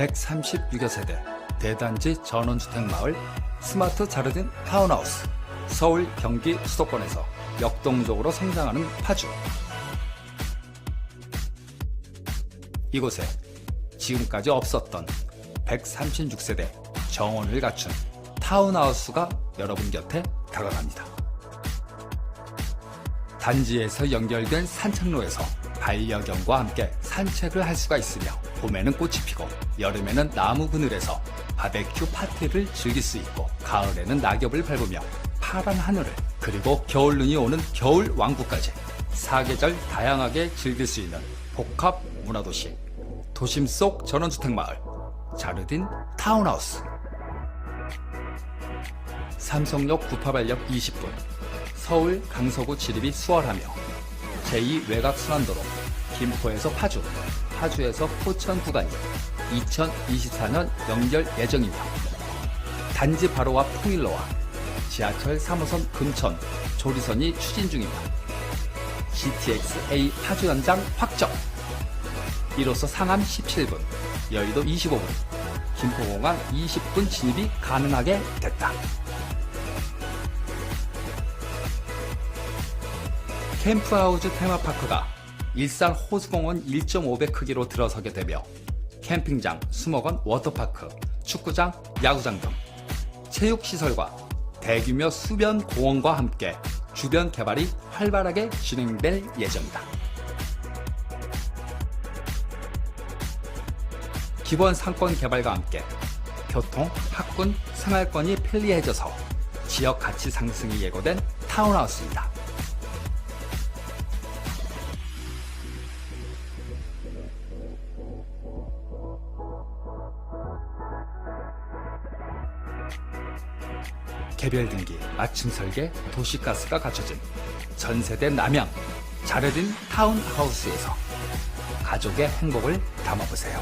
136여 세대 대단지 전원주택 마을 스마트 자르딘 타운하우스 서울 경기 수도권에서 역동적으로 성장하는 파주 이곳에 지금까지 없었던 136세대 정원을 갖춘 타운하우스가 여러분 곁에 다가갑니다. 단지에서 연결된 산책로에서 반려견과 함께 산책을 할 수가 있으며 봄에는 꽃이 피고 여름에는 나무 그늘에서 바베큐 파티를 즐길 수 있고 가을에는 낙엽을 밟으며 파란 하늘을 그리고 겨울 눈이 오는 겨울 왕국까지 사계절 다양하게 즐길 수 있는 복합 문화도시 도심 속 전원주택 마을 자르딘 타운하우스. 삼성역 구파발역 20분 서울 강서구 지립이 수월하며 제2 외곽 순환도로 김포에서 파주, 파주에서 포천 구간이 2024년 연결 예정입니다. 단지 바로 앞 통일로와 지하철 3호선 금천, 조리선이 추진 중입니다. GTX-A 파주 연장 확정! 이로써 상암 17분, 여의도 25분, 김포공항 20분 진입이 가능하게 됐다. 캠프하우즈 테마파크가 일산 호수공원 1.5배 크기로 들어서게 되며 캠핑장, 수목원, 워터파크, 축구장, 야구장 등 체육시설과 대규모 수변 공원과 함께 주변 개발이 활발하게 진행될 예정이다. 기본 상권 개발과 함께 교통, 학군, 생활권이 편리해져서 지역 가치 상승이 예고된 타운하우스입니다. 개별 등기, 맞춤 설계, 도시가스가 갖춰진 전세대 남양 자르딘 타운하우스에서 가족의 행복을 담아보세요.